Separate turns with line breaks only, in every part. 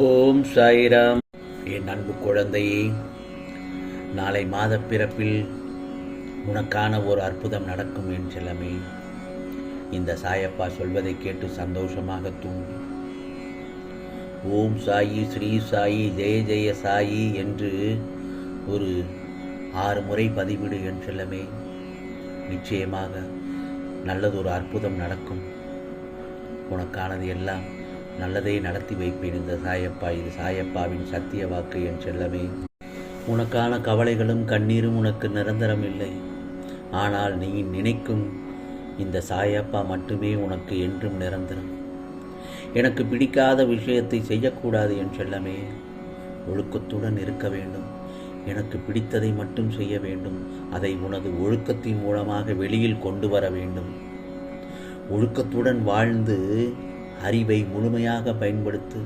ஓம் சாய்ராம். என் அன்பு குழந்தையே நாளை மாத பிறப்பில் உனக்கான ஒரு அற்புதம் நடக்கும் என் செல்லமே. இந்த சாயப்பா சொல்வதை கேட்டு சந்தோஷமாக தூங்கு. ஓம் சாயி ஸ்ரீ சாயி ஜெய ஜெய சாயி என்று ஒரு ஆறு முறை பதிவிடு என் செல்லமே. நிச்சயமாக நல்லதொரு அற்புதம் நடக்கும். உனக்கானது எல்லாம் நல்லதை நடத்தி வைப்பேன் இந்த சாயப்பா இது சாயப்பாவின் சத்திய வாக்கு என் செல்லமே. உனக்கான கவலைகளும் கண்ணீரும் உனக்கு நிரந்தரம் இல்லை. ஆனால் நீ நினைக்கும் இந்த சாயப்பா மட்டுமே உனக்கு என்றும் நிரந்தரம். எனக்கு பிடிக்காத விஷயத்தை செய்யக்கூடாது என் செல்லமே. ஒழுக்கத்துடன் இருக்க வேண்டும். எனக்கு பிடித்ததை மட்டும் செய்ய வேண்டும். அதை உனது ஒழுக்கத்தின் மூலமாக வெளியில் கொண்டு வர வேண்டும். ஒழுக்கத்துடன் வாழ்ந்து அறிவை முழுமையாக பயன்படுத்து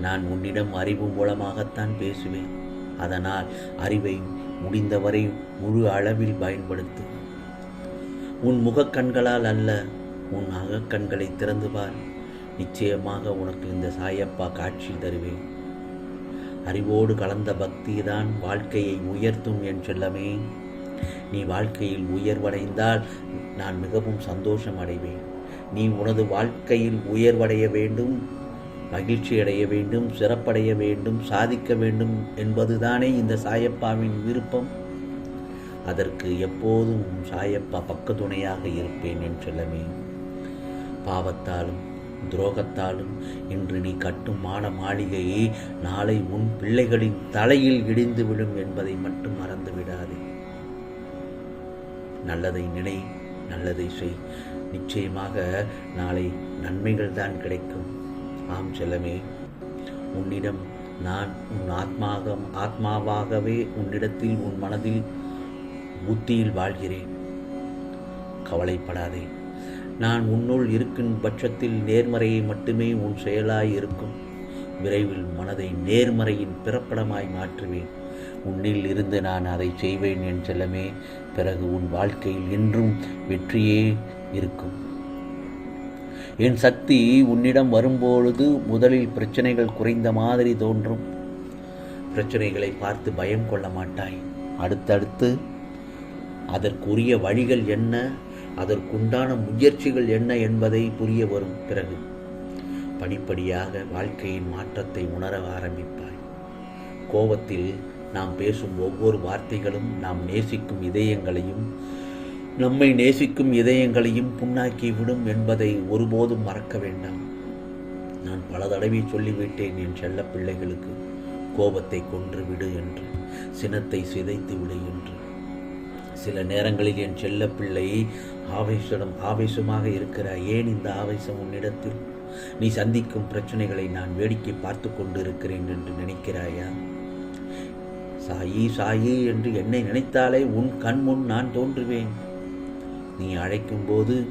நான் உன்னிடம் அறிவு மூலமாகத்தான் பேசுவேன். அதனால் அறிவை முடிந்தவரை முழு அளவில் பயன்படுத்து. உன் முகக்கண்களால் அல்ல உன் அகக்கண்களை திறந்து பார். நிச்சயமாக உனக்கு இந்த சாயப்பா காட்சி தருவேன். அறிவோடு கலந்த பக்தி தான் வாழ்க்கையை உயர்த்தும் என் செல்லமே. நீ வாழ்க்கையில் உயர்வடைந்தால் நான் மிகவும் சந்தோஷம் அடைவேன். நீ உனது வாழ்க்கையில் உயர்வடைய வேண்டும் மகிழ்ச்சி அடைய வேண்டும் சிறப்படைய வேண்டும் சாதிக்க வேண்டும் என்பதுதானே இந்த சாயப்பாவின் விருப்பம். அதற்கு எப்போதும் சாயப்பா பக்கத்துணையாக இருப்பேன் என் செல்லமே. பாவத்தாலும் துரோகத்தாலும் இன்று நீ கட்டும் மான மாளிகையை நாளை உன் பிள்ளைகளின் தலையில் இடிந்து விடும் என்பதை மட்டும் மறந்து விடாதே நல்லதை நினை நல்லதை செய். நிச்சயமாக நாளை நன்மைகள் தான் கிடைக்கும். ஆம் செல்லமே உன்னிடம் நான் உன் ஆத்மாக ஆத்மாவாகவே உன்னிடத்தில் உன் மனதில் புத்தியில் வாழ்கிறேன். கவலைப்படாதே. நான் உன்னுள் இருக்கும் பட்சத்தில் நேர்மறையை மட்டுமே உன் செயலாய் இருக்கும். விரைவில் மனதை நேர்மறையின் பிறப்படமாய் மாற்றுவேன். உன்னில் இருந்து நான் அதை செய்வேன் என் செல்லமே. பிறகு உன் வாழ்க்கையில் என்றும் வெற்றியே இருக்கும். என் சக்தி உன்னிடம் வரும்பொழுது முதலில் பிரச்சனைகள் குறைந்த மாதிரி தோன்றும். பிரச்சனைகளை பார்த்து பயம் கொள்ள மாட்டாய். அடுத்தடுத்து அதற்குரிய வழிகள் என்ன? அதற்குண்டான முயற்சிகள் என்ன என்பதை புரிய வரும் பிறகு படிப்படியாக வாழ்க்கையின் மாற்றத்தை உணர ஆரம்பிப்பாய். கோபத்தில் நாம் பேசும் ஒவ்வொரு வார்த்தைகளும் நாம் நேசிக்கும் இதயங்களையும் நம்மை நேசிக்கும் இதயங்களையும் புண்ணாக்கிவிடும் என்பதை ஒருபோதும் மறக்க வேண்டாம். நான் பல தடவை சொல்லிவிட்டேன் என் செல்ல பிள்ளைகளுக்கு கோபத்தை கொன்று விடு என்று சினத்தை சிதைத்து விடு என்று. சில நேரங்களில் என் செல்ல பிள்ளை ஆவேசம் ஆவேசமாக இருக்கிறாய். ஏன் இந்த ஆவேசம் உன்னிடத்தில்? நீ சந்திக்கும் பிரச்சனைகளை நான் வேடிக்கை பார்த்து கொண்டு இருக்கிறேன் என்று நினைக்கிறாயா? சாயி சாயி என்று என்னை நினைத்தாலே உன் கண் முன் நான் தோன்றுவேன். நீ அழைக்கும் போது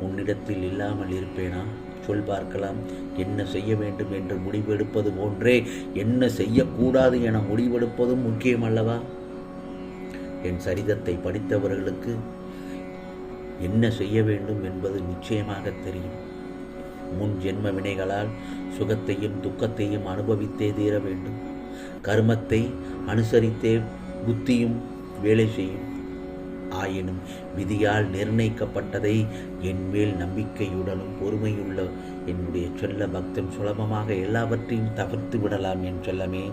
உன்னிடத்தில் இல்லாமல் இருப்பேனா? சொல் பார்க்கலாம். என்ன செய்ய வேண்டும் என்று முடிவெடுப்பது போன்றே என்ன செய்யக்கூடாது என முடிவெடுப்பதும் முக்கியம் அல்லவா என் சரிதத்தை படித்தவர்களுக்கு என்ன செய்ய வேண்டும் என்பது நிச்சயமாக தெரியும். முன் ஜென்ம வினைகளால் சுகத்தையும் துக்கத்தையும் அனுபவித்தே தீர வேண்டும். கர்மத்தை அனுசரித்தே புத்தியும் வேலை செய்யும். ஆயினும் விதியால் நிர்ணயிக்கப்பட்டதை என் மேல் நம்பிக்கையுடனும் பொறுமையுள்ள என்னுடைய செல்ல பக்தன் சுலபமாக எல்லாவற்றையும் தவிர்த்து விடலாம் என் செல்லமே.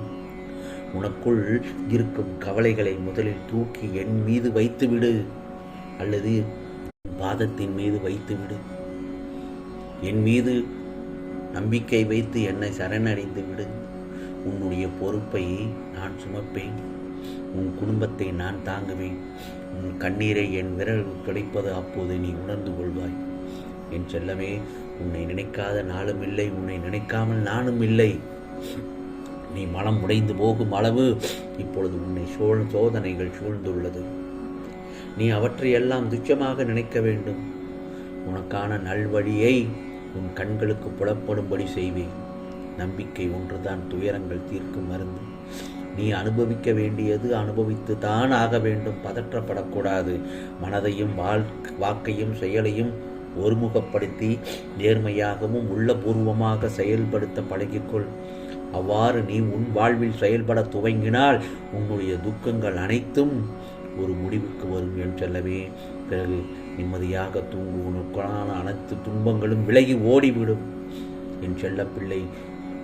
உனக்குள் இருக்கும் கவலைகளை முதலில் தூக்கி என் மீது வைத்துவிடு. அல்லது பாதத்தின் மீது வைத்துவிடு. என் மீது நம்பிக்கை வைத்து என்னை சரணடைந்து விடு உன்னுடைய பொறுப்பை நான் சுமப்பேன். உன் குடும்பத்தை நான் தாங்குவேன். உன் கண்ணீரை என் விரல் துடைப்பது அப்போது நீ உணர்ந்து கொள்வாய். என் செல்லமே உன்னை நினைக்காத நாளும் இல்லை உன்னை நினைக்காமல் நானும் இல்லை. நீ மனம் உடைந்து போகும் அளவு இப்பொழுது உன்னை சோழ் சோதனைகள் சூழ்ந்துள்ளது. நீ அவற்றையெல்லாம் துச்சமாக நினைக்க வேண்டும். உனக்கான நல்வழியை உன் கண்களுக்கு புலப்படும்படி செய்வேன். நம்பிக்கை ஒன்றுதான் துயரங்கள் தீர்க்கும் மருந்து. நீ அனுபவிக்க வேண்டியது அனுபவித்து தான் ஆக வேண்டும் பதற்றப்படக்கூடாது. மனதையும் வாழ் வாக்கையும் செயலையும் ஒருமுகப்படுத்தி நேர்மையாகவும் உள்ளபூர்வமாக செயல்படுத்த பழகிக்கொள். அவ்வாறு நீ உன் வாழ்வில் செயல்பட துவங்கினால் உன்னுடைய துக்கங்கள் அனைத்தும் ஒரு முடிவுக்கு வரும் என் செல்லவே. பிறகு நிம்மதியாக தூங்கு உனக்கான அனைத்து துன்பங்களும் விலகி ஓடிவிடும். என் செல்லப்பிள்ளை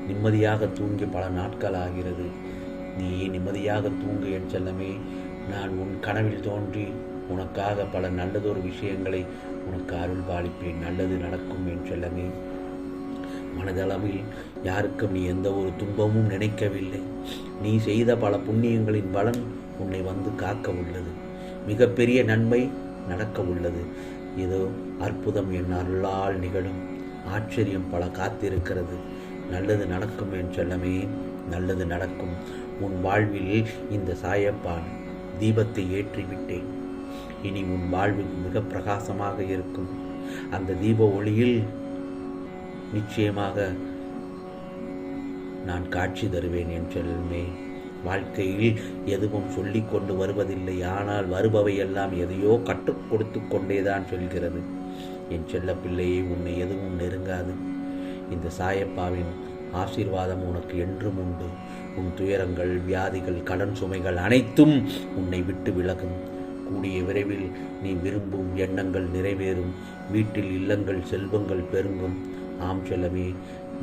நிம்மதியாக தூங்கி பல நாட்கள் ஆகிறது. நீ நிம்மதியாக தூங்கு என் செல்லமே. நான் உன் கனவில் தோன்றி உனக்காக பல நல்லதொரு விஷயங்களை உனக்கு அருள் பாலிப்பேன். நல்லது நடக்கும் என் செல்லமே. மனதளவில் யாருக்கும் நீ எந்த ஒரு துன்பமும் நினைக்கவில்லை. நீ செய்த பல புண்ணியங்களின் பலன் உன்னை வந்து காக்க உள்ளது. மிகப்பெரிய நன்மை நடக்க உள்ளது. இதோ அற்புதம் என் அருளால் நிகழும். ஆச்சரியம் பல காத்திருக்கிறது. நல்லது நடக்கும் என் செல்லமே. நல்லது நடக்கும். உன் வாழ்வில் இந்த சாயப்பான் தீபத்தை ஏற்றிவிட்டேன். இனி உன் வாழ்வில் மிக பிரகாசமாக இருக்கும். அந்த தீப ஒளியில் நிச்சயமாக நான் காட்சி தருவேன் என் செல்மே வாழ்க்கையில் எதுவும் சொல்லி கொண்டு வருவதில்லை. ஆனால் வருபவையெல்லாம் எதையோ கற்றுக் கொடுத்து கொண்டேதான் சொல்கிறது. என் செல்ல பிள்ளையை உன்னை எதுவும் நெருங்காது. இந்த சாயப்பாவின் ஆசீர்வாதம் உனக்கு என்றும் உண்டு. உன் துயரங்கள் வியாதிகள் கடன் சுமைகள் அனைத்தும் உன்னை விட்டு விலகும். கூடிய விரைவில் நீ விரும்பும் எண்ணங்கள் நிறைவேறும். வீட்டில் இல்லங்கள் செல்வங்கள் பெருங்கும். ஆம் செல்லமே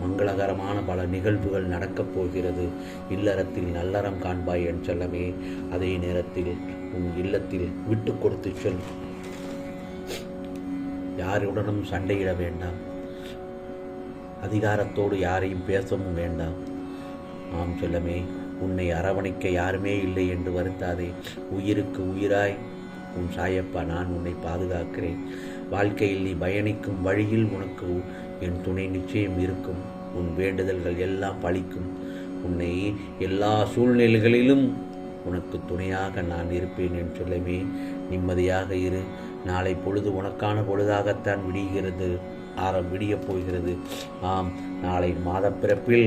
மங்களகரமான பல நிகழ்வுகள் நடக்கப் போகிறது. இல்லறத்தில் நல்லறம் காண்பாய் என் செல்லமே அதே நேரத்தில் உன் இல்லத்தில் விட்டு கொடுத்து செல். யாருடனும் சண்டையிட வேண்டாம். அதிகாரத்தோடு யாரையும் பேசவும் வேண்டாம். ஆம் செல்லமே உன்னை அரவணைக்க யாருமே இல்லை என்று வருத்தாதே உயிருக்கு உயிராய் உன் சாயப்பா நான் உன்னை பாதுகாக்கிறேன். வாழ்க்கையில் நீ பயணிக்கும் வழியில் உனக்கு என் துணை நிச்சயம் இருக்கும். உன் வேண்டுதல்கள் எல்லாம் பழிக்கும். உன்னை எல்லா சூழ்நிலைகளிலும் உனக்கு துணையாக நான் இருப்பேன் என்று சொல்லவே நிம்மதியாக இரு. நாளை பொழுது உனக்கான பொழுதாகத்தான் விடிகிறது. ஆரம் விடியப் போகிறது. ஆம் நாளை மாதப்பிறப்பில்